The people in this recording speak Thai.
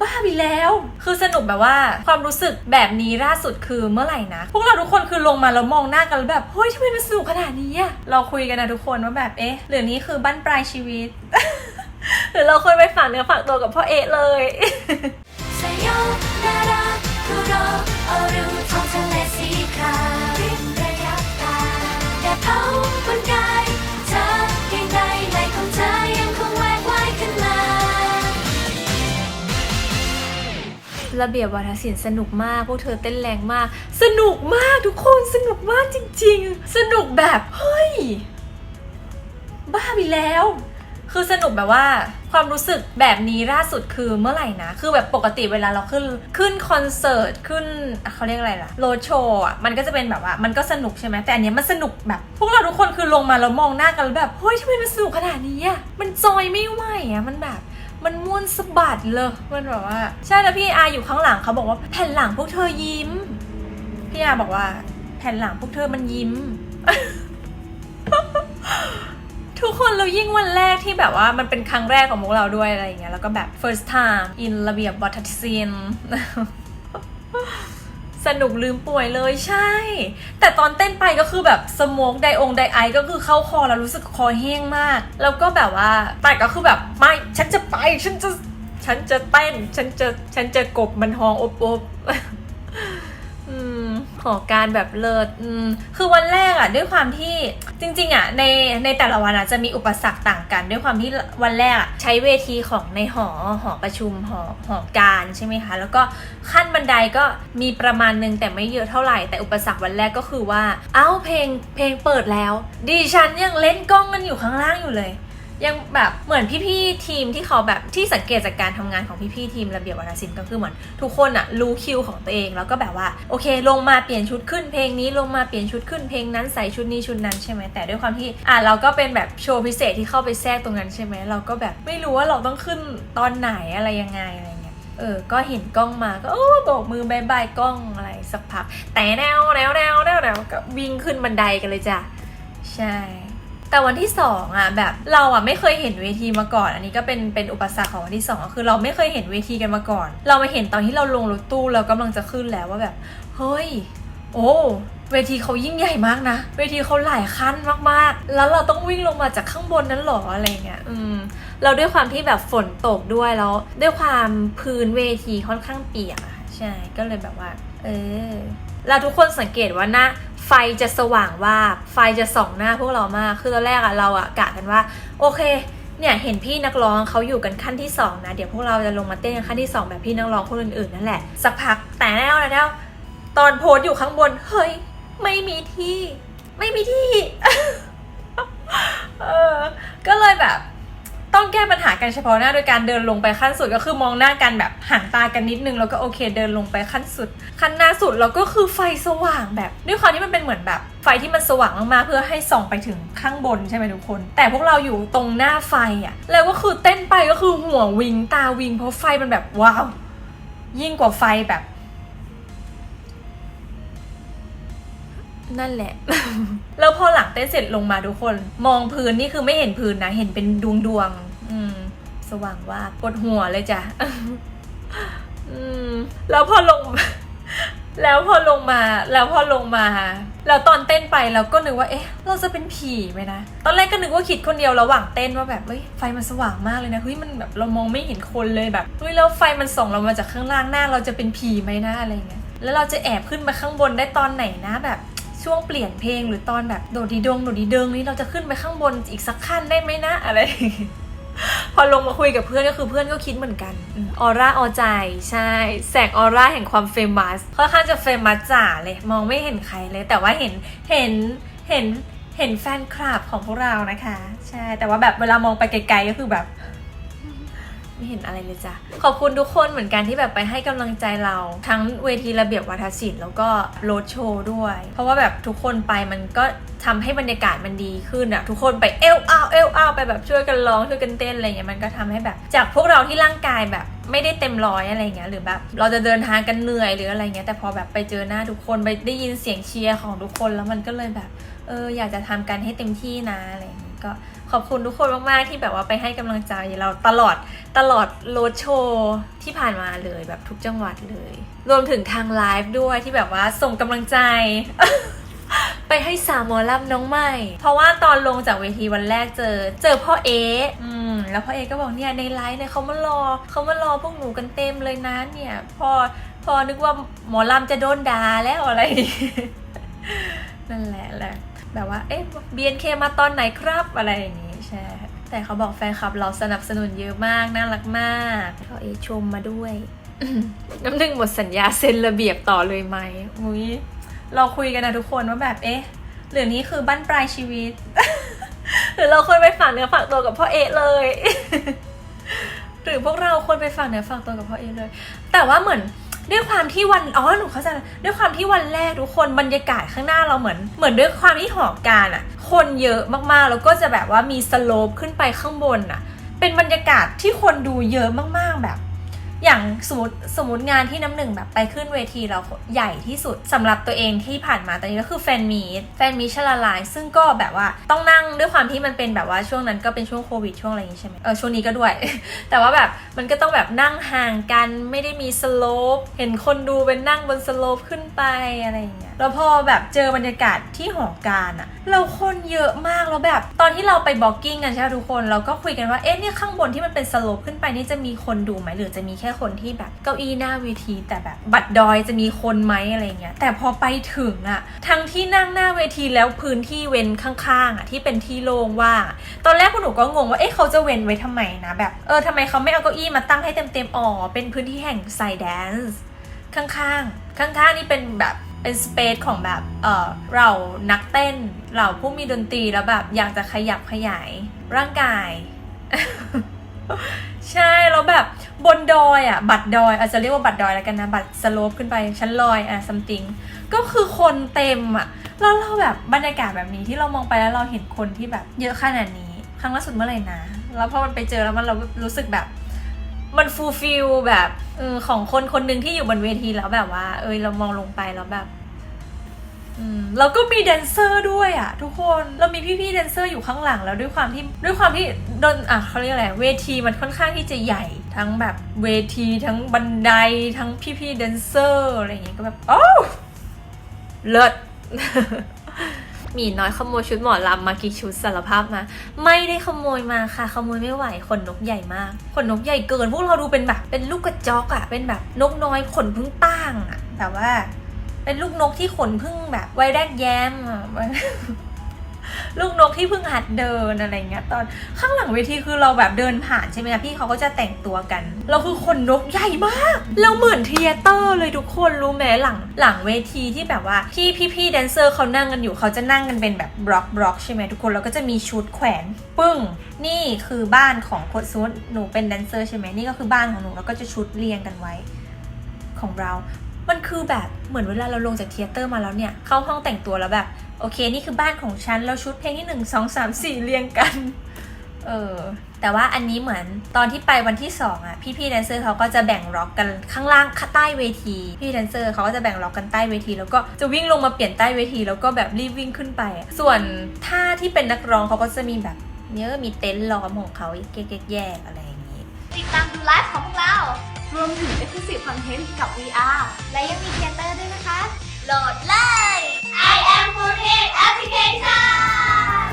บ้าไปแล้ว คือสนุกแบบว่าความรู้สึกแบบนี้ล่าสุดคือเมื่อไหร่นะ พวกเราทุกคนคือลงมาแล้วมองหน้ากันแล้วแบบเฮ้ยทำไมมันสนุกขนาดนี้อะเราคุยกันนะทุกคนว่าแบบเอ๊ะหรือนี้คือบั้นปลายชีวิต หรือเราควรไปฝากเนื้อฝากตัวกับพ่อเอะเลยสยบนาร ระเบียบวาทศิลป์สนุกมาก พวกเธอเต้นแรงมาก สนุกมากทุกคนสนุกมากจริง ๆ สนุกแบบ เฮ้ย บ้าไปแล้ว คือสนุกแบบว่าความรู้สึกแบบนี้ล่าสุดคือเมื่อไหร่นะ คือแบบปกติเวลาเราขึ้นขึ้นคอนเสิร์ตขึ้นเขาเรียกอะไรล่ะโรดโชว์อะมันก็จะเป็นแบบว่ามันก็สนุกใช่ไหมแต่อันเนี้ยมันสนุกแบบ พวกเราทุกคนคือลงมาแล้วมองหน้ากันแล้วแบบเฮ้ยทำไมมันสนุกขนาดนี้อะมันจอยไม่ไหวอะมันแบบ มันม่วนสะบัดเลยมันแบบว่า ใช่แล้วพี่อาอยู่ข้างหลังเขาบอกว่าแผ่นหลังพวกเธอยิ้ม พี่อาบอกว่า แผ่นหลังพวกเธอมันยิ้ม ทุกคนเรายิ่งวันแรกที่แบบว่ามันเป็นครั้งแรกของพวกเราด้วยอะไรอย่างเงี้ยแล้วก็แบบ first time in ระเบียบวัฒนศิลป์ สนุกลืมป่วยเลยใช่ แต่ตอนเต้นไปก็คือแบบสโมกไดองไดไอก็คือเข้าคอแล้วรู้สึกคอแห้งมาก แล้วก็แบบว่าแต่ก็คือแบบไม่ฉันจะไปฉันจะฉันจะเต้น ฉันจะฉันจะกบมันฮองอบอบ หอการแบบเลิศคือวันแรกอะด้วยความที่จริงๆอะในในแต่ละวันอะจะมีอุปสรรคต่างกัน ด้วยความที่วันแรกอะใช้เวทีของในหอหอประชุมหอหอการใช่ไหมคะ แล้วก็ขั้นบันไดก็มีประมาณนึงแต่ไม่เยอะเท่าไหร่แต่อุปสรรควันแรกก็คือว่า เอ้าเพลงเพลงเปิดแล้ว ดิฉันยังเล่นกล้องกันอยู่ข้างล่างอยู่เลย ยังแบบเหมือนพี่ๆทีมที่เขาแบบที่สังเกตจากการทำงานของพี่ๆทีมระเบียบวัฒนศิลป์ก็คือเหมือนทุกคนอะรู้คิวของตัวเองแล้วก็แบบว่าโอเค ลงมาเปลี่ยนชุดขึ้นเพลงนี้ลงมาเปลี่ยนชุดขึ้นเพลงนั้นใส่ชุดนี้ชุดนั้นใช่ไหมแต่ด้วยความที่อะเราก็เป็นแบบโชว์พิเศษที่เข้าไปแทรกตรงนั้นใช่ไหมเราก็แบบไม่รู้ว่าเราต้องขึ้นตอนไหนอะไรยังไงอะไรเงี้ยเออ ก็เห็นกล้องมาก็โอ้โบกมือบายบายกล้องอะไรสักพักแต่แนวแนวแนวแนวแนวก็วิ่งขึ้นบันไดกันเลยจ้ะใช่ แต่วันที่สองอะแบบเราอะไม่เคยเห็นเวทีมาก่อน อันนี้ก็เป็นเป็นอุปสรรคของวันที่สองก็คือเราไม่เคยเห็นเวทีกันมาก่อน เรามาเห็นตอนที่เราลงรถตู้เรากำลังจะขึ้นแล้วว่าแบบเฮ้ยโอ้เวทีเขายิ่งใหญ่มากนะ เวทีเขาหลายขั้นมากๆ แล้วเราต้องวิ่งลงมาจากข้างบนนั้นหรออะไรเงี้ย อืม เราด้วยความที่แบบฝนตกด้วยแล้ว ด้วยความพื้นเวทีค่อนข้างเปียกใช่ ก็เลยแบบว่า เออ เราทุกคนสังเกตว่าหน้าไฟจะสว่างว่าไฟจะส่องหน้าพวกเรามากคือตอนแรกอะเราอะกะกันว่า โอเคเนี่ยเห็นพี่นักร้องเขาอยู่กันขั้นที่สองนะเดี๋ยวพวกเราจะลงมาเต้นขั้นที่สองแบบพี่นักร้องคนอื่นๆนั่นแหละสักพักแต่แล้วแล้วตอนโพสอยู่ข้างบนเฮ้ยไม่มีที่ ไม่มีที่ เออ ต้องแก้ปัญหากันเฉพาะหน้าโดยการเดินลงไปขั้นสุดก็คือมองหน้ากันแบบห่างตากันนิดนึงแล้วก็โอเค เดินลงไปขั้นสุด ขั้นหน้าสุดแล้วก็คือไฟสว่างแบบ ด้วยความที่มันเป็นเหมือนแบบไฟที่มันสว่างมากๆเพื่อให้ส่องไปถึงข้างบนใช่ไหมทุกคน แต่พวกเราอยู่ตรงหน้าไฟอะแล้วก็คือเต้นไปก็คือหัววิงตาวิงเพราะไฟมันแบบว้าวยิ่งกว่าไฟแบบ นั่นแหละ แล้วพอหลังเต้นเสร็จลงมาทุกคน มองพื้นนี่คือไม่เห็นพื้นนะ เห็นเป็นดวงดวง อืม สว่างว่าปวดหัวเลยจ้ะอืม แล้วพอลง แล้วพอลงมา แล้วพอลงมา แล้วตอนเต้นไปเราก็นึกว่า เอ๊ะ เราจะเป็นผีไหมนะ ตอนแรกก็นึกว่าคิดคนเดียวระหว่างเต้นว่าแบบ เฮ้ย ไฟมันสว่างมากเลยนะ เฮ้ย มันแบบเรามองไม่เห็นคนเลยแบบ เฮ้ย แล้วไฟมันส่องเรามาจากข้างล่างหน้า เราจะเป็นผีไหมนะอะไรเงี้ย แล้วเราจะแอบขึ้นมาข้างบนได้ตอนไหนนะแบบช่วงเปลี่ยนเพลงหรือตอนแบบโดดดีดงโดดดีเดิงนี้เราจะขึ้นไปข้างบนอีกสักขั้นได้ไหมนะอะไร พอลงมาคุยกับเพื่อนก็คือเพื่อนก็คิดเหมือนกันอออร่าออใจใช่ แสงออร่าแห่งความเฟมัสค่อนข้างจะเฟมัสจ๋าเลย มองไม่เห็นใครเลย แต่ว่าเห็นเห็นเห็นเห็นแฟนคลับของพวกเรานะคะ ใช่แต่ว่าแบบเวลามองไปไกลๆก็คือแบบ ไม่เห็นอะไรเลยจ้ะ ขอบคุณทุกคนเหมือนกันที่แบบไปให้กำลังใจเรา ทั้งเวทีระเบียบวัฒนศิลป์แล้วก็โรดโชว์ด้วย เพราะว่าแบบทุกคนไปมันก็ทำให้บรรยากาศมันดีขึ้นอะทุกคนไปเอวอ้าวเอวอ้าวไปแบบช่วยกันร้องช่วยกันเต้นอะไรเงี้ยมันก็ทำให้แบบ จากพวกเราที่ร่างกายแบบไม่ได้เต็มร้อยอะไรเงี้ยหรือแบบ เราจะเดินทางกันเหนื่อยหรืออะไรเงี้ยแต่พอแบบไปเจอหน้าทุกคนไปได้ยินเสียงเชียร์ของทุกคนแล้วมันก็เลยแบบเอออยากจะทำกันให้เต็มที่นะอะไรอย่างงี้ ก็ขอบคุณทุกคนมาก ๆ ที่แบบว่าไปให้กำลังใจเราตลอดตลอดโรดโชว์ที่ผ่านมาเลยแบบทุกจังหวัดเลย รวมถึงทางไลฟ์ด้วยที่แบบว่าส่งกำลังใจ ไปให้สาวหมอลำน้องใหม่ เพราะว่าตอนลงจากเวทีวันแรกเจอ เจอพ่อเออืมแล้วพ่อเอก็บอกเนี่ยในไลฟ์เนี่ยเขามารอเขามารอพวกหนูกันเต็มเลยนะเนี่ยพอพอนึกว่าหมอลำจะโดนด่าแล้วอะไรนั่นแหละแหละ แบบว่า เอ๊ะ BNK มาตอนไหนครับอะไรอย่างงี้ใช่ แต่เขาบอกแฟนคลับเราสนับสนุนเยอะมาก น่ารักมากเขาเอชมมาด้วย น้ำหนึ่งหมดสัญญาเซ็นระเบียบต่อเลยไหมมุ้ยเราคุยกันนะทุกคนว่าแบบเอ๊ะหรือนี้คือบั้นปลายชีวิต หรือเราควรไปฝากเนื้อฝากตัวกับพ่อเอะเลย หรือพวกเราควรไปฝากเนื้อฝากตัวกับพ่อเอะเลย แต่ว่าเหมือน ด้วยความที่วันอ๋อหนูเข้าใจแล้วด้วยความที่วันแรกทุกคนบรรยากาศข้างหน้าเราเหมือน เหมือนด้วยความที่หอการอะคนเยอะมากๆ แล้วก็จะแบบว่ามีสโลปขึ้นไปข้างบนอะเป็นบรรยากาศที่คนดูเยอะมากๆแบบ อย่างสมมติสมมติงานที่น้ำหนึ่งแบบไปขึ้นเวทีเราใหญ่ที่สุดสำหรับตัวเองที่ผ่านมาตอนนี้ก็คือแฟนมีดแฟนมีดชลาลาย ซึ่งก็แบบว่าต้องนั่งด้วยความที่มันเป็นแบบว่าช่วงนั้นก็เป็นช่วงโควิดช่วงอะไรอย่างนี้ใช่ไหมเออช่วงนี้ก็ด้วย แต่ว่าแบบมันก็ต้องแบบนั่งห่างกันไม่ได้มีสโลปเห็นคนดูเป็นนั่งบนสโลปขึ้นไปอะไรอย่างเงี้ยแล้วพอแบบเจอบรรยากาศที่หอการอะเราคนเยอะมากแล้วแบบ ตอนที่เราไปบล็อกกิ้งกันใช่ไหมทุกคนเราก็คุยกันว่าเอ๊ะเนี่ยข้างบนที่มันเป็นสโลปขึ้นไปนี่จะมีคนดูไหมหรือจะมีแค่คนที่แบบเก้าอี้หน้าเวที แต่แบบบัตรดอยจะมีคนไหมอะไรเงี้ยแต่พอไปถึงอะทั้งที่นั่งหน้าเวทีแล้วพื้นที่เว้นข้างๆอะที่เป็นที่โล่งว่างตอนแรกพวกหนูก็งงว่าเอ๊ะเขาจะเว้นไว้ทำไมนะแบบเออทำไมเขาไม่เอาเก้าอี้มาตั้งให้เต็มๆอ๋อเป็นพื้นที่แห่งไซแดนซ์ข้างๆ ข้างๆ นี่เป็นแบบ เป็นสเปซของแบบเออเรานักเต้นเราผู้มีดนตรีแล้วแบบอยากจะขยับขยายร่างกาย ใช่แล้วแบบบนดอยอะ บัตรดอยอาจจะเรียกว่าบัตรดอยแล้วกันนะ บัตรสโลปขึ้นไปชั้นลอยอะซัมติงก็คือคนเต็มอะแล้วเราแบบบรรยากาศแบบนี้ที่เรามองไปแล้วเราเห็นคนที่แบบเยอะขนาดนี้ ครั้งล่าสุดเมื่อไหร่นะแล้วพอมันไปเจอแล้วมันเรารู้สึกแบบ มันฟูลฟิลแบบเออของคนคนหนึ่งที่อยู่บนเวทีแล้วแบบว่า เออเรามองลงไปแล้วแบบแล้วก็มีแดนเซอร์ด้วยอะ ทุกคนเรามีพี่ๆแดนเซอร์อยู่ข้างหลังแล้วด้วยความที่ด้วยความที่ดนอะเขาเรียกอะไรเวทีมันค่อนข้างที่จะใหญ่ทั้งแบบเวทีทั้งบันไดทั้งพี่ๆแดนเซอร์อะไรอย่างเงี้ยก็แบบโอ้เลิศ หมีน้อยขโมยชุดหมอลำมากี่ชุดสารภาพมา ไม่ได้ขโมยมาค่ะ ขโมยไม่ไหวขนนกใหญ่มาก ขนนกใหญ่เกิน พวกเราดูเป็นแบบ เป็นลูกกระจอกอะเป็นแบบนกน้อยขนพึ่งตั้งอะแต่ว่า เป็นลูกนกที่ขนพึ่งแบบไว้แรกแย้มอะ ลูกนกที่เพิ่งหัดเดินอะไรเงี้ยตอนข้างหลังเวทีคือเราแบบเดินผ่านใช่ไหมคะพี่เขาก็จะแต่งตัวกัน เราคือขนนกใหญ่มากเราเหมือนเทเตอร์เลยทุกคนรู้ไหมหลังหลังเวทีที่แบบว่าที่พี่ๆแดนเซอร์เขานั่งกันอยู่เขาจะนั่งกันเป็นแบบบล็อกบล็อกใช่ไหมทุกคนแล้วก็จะมีชุดแขวนปึ้ง นี่คือบ้านของคนสมมติหนูเป็นแดนเซอร์ใช่ไหมนี่ก็คือบ้านของหนูแล้วก็จะชุดเรียงกันไว้ของเรา มันคือแบบเหมือนเวลาเราลงจากเทเตอร์มาแล้วเนี่ย เข้าห้องแต่งตัวแล้วแบบ โอเค นี่คือบ้านของฉันแล้วชุดเพลงที่หนึ่งสองสามสี่เรียงกัน เออ แต่ว่าอันนี้เหมือนตอนที่ไปวันที่สองอะพี่พี่ๆแดนเซอร์เขาก็จะแบ่งล็อกกันข้างล่างใต้เวที พี่แดนเซอร์เขาก็จะแบ่งล็อกกันใต้เวที แล้วก็จะวิ่งลงมาเปลี่ยนใต้เวที แล้วก็แบบรีบวิ่งขึ้นไป ส่วนท่าที่เป็นนักร้องเขาก็จะมีแบบเนี้ยมีเต็นท์ล้อมของเขาแยกๆอะไรอย่างนี้ ติดตามดูไลฟ์ของพวกเรา รวมถึง Exclusive Content กับ VR และยังมีเทเตอร์ด้วยนะคะ โหลดเลย for his education.